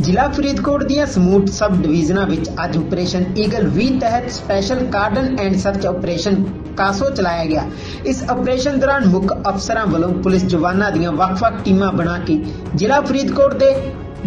ਜ਼ਿਲ੍ਹਾ ਫਰੀਦਕੋਟ ਦੀਆਂ ਸਮੂਹ ਸਬ ਡਿਵੀਜ਼ਨਾਂ ਵਿੱਚ ਅੱਜ ਆਪਰੇਸ਼ਨ ਈਗਲ 20 ਤਹਿਤ special cordon and search operation CASO ਚਲਾਇਆ ਗਿਆ। ਇਸ ਆਪਰੇਸ਼ਨ ਦੌਰਾਨ ਮੁੱਖ ਅਫਸਰਾਂ ਵੱਲੋਂ ਪੁਲਿਸ ਜਵਾਨਾਂ ਦੀਆਂ ਵੱਖ-ਵੱਖ ਟੀਮਾਂ ਬਣਾ ਕੇ ਜ਼ਿਲ੍ਹਾ ਫਰੀਦਕੋਟ ਦੇ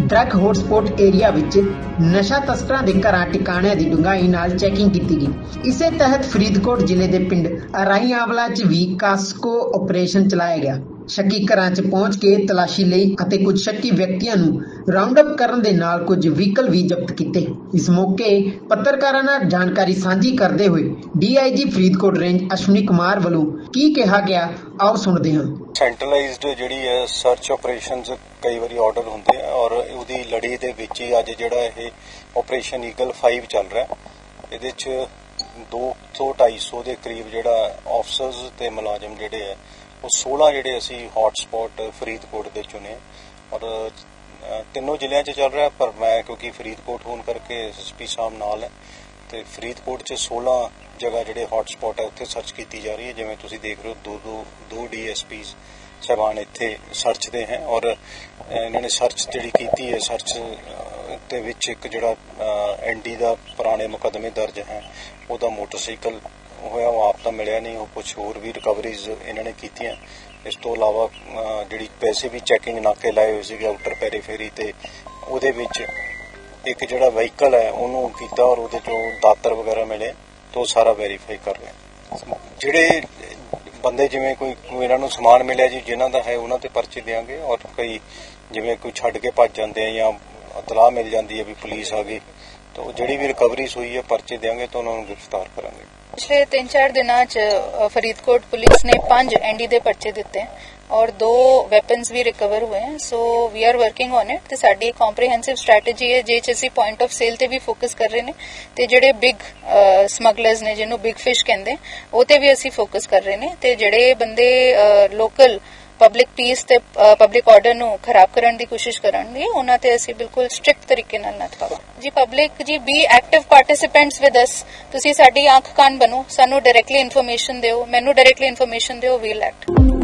ਡਰੱਗ ਹੌਟਸਪੌਟ ਏਰੀਆ ਵਿੱਚ ਨਸ਼ਾ ਤਸਕਰਾਂ ਦੇ ਘਰਾਂ ਟਿਕਾਣਿਆਂ ਦੀ ਡੂੰਘਾਈ ਨਾਲ ਚੈਕਿੰਗ ਕੀਤੀ ਗਈ। ਇਸੇ ਤਹਿਤ ਫਰੀਦਕੋਟ ਜ਼ਿਲ੍ਹੇ ਦੇ ਪਿੰਡ ਅਰਾਈ 'ਚ ਵੀ ਕਾਸਕੋ ਆਪਰੇਸ਼ਨ ਚਲਾਇਆ ਗਿਆ। ਸ਼ੱਕੀ ਘਰਾਂ 'ਚ ਪਹੁੰਚ ਕੇ ਤਲਾਸ਼ੀ ਲਈ ਅਤੇ ਕੁਝ ਸ਼ੱਕੀ ਵਿਅਕਤੀਆਂ ਨੂੰ ਰਾਉਂਡ ਅਪ ਕਰਨ ਦੇ ਨਾਲ ਕੁਝ ਵਹੀਕਲ ਵੀ ਜ਼ਬਤ ਕੀਤੇ। ਇਸ ਮੌਕੇ ਪੱਤਰਕਾਰਾਂ ਨਾਲ ਜਾਣਕਾਰੀ ਸਾਂਝੀ ਕਰਦੇ ਹੋਏ ਡੀਆਈਜੀ ਫਰੀਦਕੋਟ ਰੇਂਜ ਅਸ਼ਵਨੀ ਕੁਮਾਰ ਵੱਲੋਂ ਕੀ ਕਿਹਾ ਗਿਆ, ਆਓ ਸੁਣਦੇ ਹਾਂ। ਸੈਂਟਰਲਾਈਜ਼ਡ ਜਿਹੜੀ ਹੈ ਸਰਚ ਆਪਰੇਸ਼ਨਸ ਕਈ ਵਾਰੀ ਆਰਡਰ ਹੁੰਦੇ ਆ ਔਰ ਉਹਦੀ ਲੜੀ ਦੇ ਵਿੱਚ ਹੀ ਅੱਜ ਜਿਹੜਾ ਇਹ ਆਪਰੇਸ਼ਨ ਈਗਲ 5 ਚੱਲ ਰਿਹਾ। ਇਹਦੇ ਚ 200 250 ਦੇ ਕਰੀਬ ਜਿਹੜਾ ਆਫਸਰਸ ਤੇ ਮੁਲਾਜ਼ਮ ਜਿਹੜੇ ਆ ਉਹ 16 ਜਿਹੜੇ ਅਸੀਂ ਹੌਟ ਸਪੌਟ ਫਰੀਦਕੋਟ ਦੇ ਚੁਣੇ ਔਰ ਅ, ਤਿੰਨੋਂ ਜ਼ਿਲ੍ਹਿਆਂ 'ਚ ਚੱਲ ਰਿਹਾ ਪਰ ਮੈਂ ਕਿਉਂਕਿ ਫਰੀਦਕੋਟ ਹੋਣ ਕਰਕੇ ਐਸਪੀ ਸਾਹਿਬ ਨਾਲ ਹੈ ਤੇ ਫਰੀਦਕੋਟ 'ਚ 16 ਜਗ੍ਹਾ ਜਿਹੜੇ ਹੌਟ ਸਪੌਟ ਹੈ ਉੱਥੇ ਸਰਚ ਕੀਤੀ ਜਾ ਰਹੀ ਹੈ। ਜਿਵੇਂ ਤੁਸੀਂ ਦੇਖ ਰਹੇ ਹੋ ਦੋ ਦੋ ਦੋ ਡੀਐਸਪੀਸ ਸਾਹਿਬਾਨ ਇੱਥੇ ਸਰਚ ਦੇ ਹੈ। ਔਰ ਇਹਨਾਂ ਨੇ ਸਰਚ ਜਿਹੜੀ ਕੀਤੀ ਹੈ ਸਰਚ ਦੇ ਵਿੱਚ ਇੱਕ ਜਿਹੜਾ ਐਨਡੀ ਦਾ ਪੁਰਾਣੇ ਮੁਕੱਦਮੇ ਦਰਜ ਹੈ ਉਹਦਾ ਮੋਟਰਸਾਈਕਲ ਹੋਇਆ, ਉਹ ਆਪ ਤਾਂ ਮਿਲਿਆ ਨਹੀਂ, ਉਹ ਕੁਝ ਹੋਰ ਵੀ ਰਿਕਵਰੀਜ਼ ਇਹਨਾਂ ਨੇ ਕੀਤੀਆਂ। ਇਸ ਤੋਂ ਇਲਾਵਾ ਜਿਹੜੀ ਪੈਸੇ ਵੀ ਚੈਕਿੰਗ ਨਾਕੇ ਲਾਏ ਹੋਏ ਸੀਗੇ ਆਊਟਰ ਪੈਰੀਫੇਰੀ ਤੇ, ਉਹਦੇ ਵਿੱਚ ਇੱਕ ਜਿਹੜਾ ਵਹੀਕਲ ਹੈ, ਉਹਨੂੰ ਕੀਤਾ ਔਰ ਉਹਦੇ ਚੋਂ ਦਾਤਰ ਵਗੈਰਾ ਮਿਲੇ, ਤੋਂ ਸਾਰਾ ਵੈਰੀਫਾਈ ਕਰ ਰਹੇ ਜਿਹੜੇ ਬੰਦੇ ਜਿਵੇਂ ਕੋਈ ਕੋਈ ਇਹਨਾਂ ਨੂੰ ਸਮਾਨ ਮਿਲਿਆ ਜੀ, ਜਿਨ੍ਹਾਂ ਦਾ ਹੈ, ਉਹਨਾਂ ਤੇ ਪਰਚੇ ਦੇਾਂਗੇ ਔਰ ਕਈ ਜਿਵੇਂ ਕੋਈ ਛੱਡ ਕੇ ਭੱਜ ਜਾਂਦੇ ਆ ਜਾਂ ਇਤਲਾਹ ਮਿਲ ਜਾਂਦੀ ਹੈ ਵੀ ਪੁਲਿਸ ਆ ਗਈ। ਤਾਂ ਉਹ ਜਿਹੜੀ ਵੀ ਰਿਕਵਰੀਜ਼ ਹੋਈ ਹੈ, ਪਰਚੇ ਦੇਾਂਗੇ ਤਾਂ ਉਹਨਾਂ ਨੂੰ ਗ੍ਰਿਫਤਾਰ ਕਰਾਂਗੇ। ਪਿਛਲੇ 3-4 ਦਿਨਾਂ ਚ ਫਰੀਦਕੋਟ ਪੁਲਿਸ ਨੇ 5 ਐਨਡੀ ਦੇ ਪਰਚੇ ਦਿੱਤੇ ਹੈ ਔਰ ਦੋ ਵੈਪਨਸ ਵੀ ਰਿਕਵਰ ਹੋਏ ਹਨ so we are working on it ਤੇ ਸਾਡੀ ਕੰਪਰੀਹੈਂਸਿਵ ਸਟ੍ਰੈਟਜੀ ਹੈ ਜਿਹ ਚ ਅਸੀਂ ਪੁਆਇੰਟ ਆਫ ਸੇਲ ਤੇ ਵੀ ਫੋਕਸ ਕਰ ਰਹੇ ਨੇ ਤੇ ਜਿਹੜੇ ਬਿਗ ਸਮਗਲਰਸ ਨੇ, ਜਿਹਨੂੰ ਬਿਗ ਫਿਸ਼ ਕਹਿੰਦੇ, ਉਹ ਤੇ ਵੀ ਅਸੀਂ ਫੋਕਸ ਕਰ ਰਹੇ ਨੇ ਤੇ ਜਿਹੜੇ ਬੰਦੇ ਲੋਕਲ ਪਬਲਿਕ ਪੀਸ ਤੇ ਪਬਲਿਕ ਆਰਡਰ ਨੂੰ ਖਰਾਬ ਕਰਨ ਦੀ ਕੋਸ਼ਿਸ਼ ਕਰਨਗੇ, ਉਹਨਾਂ ਤੇ ਅਸੀਂ ਬਿਲਕੁਲ ਸਟ੍ਰਿਕਟ ਤਰੀਕੇ ਨਾਲ ਨੱਥ ਪਾਵਾਂ ਜੀ ਪਬਲਿਕ ਜੀ be active participants with us ਤੁਸੀਂ ਸਾਡੀ ਅੱਖ ਕੰਨ ਬਣੋ, ਸਾਨੂੰ ਡਾਇਰੈਕਟਲੀ ਇਨਫੋਰਮੇਸ਼ਨ ਦਿਓ, ਮੈਨੂੰ ਡਾਇਰੈਕਟਲੀ ਇਨਫੋਰਮੇਸ਼ਨ ਦਿਓ ਵੀਲ ਐਕਟ